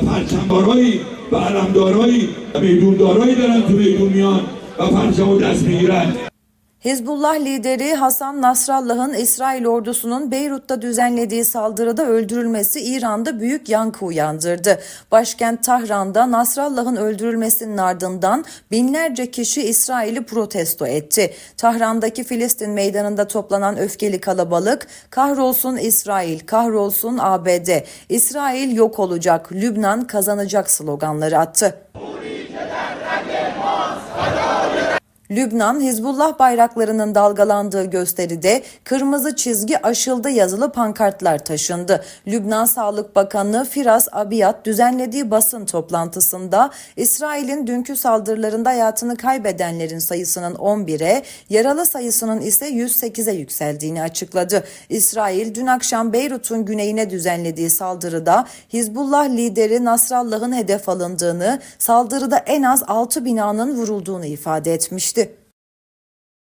پرچمبارایی و علمدارایی و میدوندارایی دارن تو میدون میان و پرچم دست می‌گیرن. Hizbullah lideri Hasan Nasrallah'ın İsrail ordusunun Beyrut'ta düzenlediği saldırıda öldürülmesi İran'da büyük yankı uyandırdı. Başkent Tahran'da Nasrallah'ın öldürülmesinin ardından binlerce kişi İsrail'i protesto etti. Tahran'daki Filistin meydanında toplanan öfkeli kalabalık kahrolsun İsrail, kahrolsun ABD, İsrail yok olacak, Lübnan kazanacak sloganları attı. Lübnan, Hizbullah bayraklarının dalgalandığı gösteride kırmızı çizgi aşıldı yazılı pankartlar taşındı. Lübnan Sağlık Bakanı Firas Abiyat düzenlediği basın toplantısında İsrail'in dünkü saldırılarında hayatını kaybedenlerin sayısının 11'e, yaralı sayısının ise 108'e yükseldiğini açıkladı. İsrail dün akşam Beyrut'un güneyine düzenlediği saldırıda Hizbullah lideri Nasrallah'ın hedef alındığını, saldırıda en az 6 binanın vurulduğunu ifade etmişti.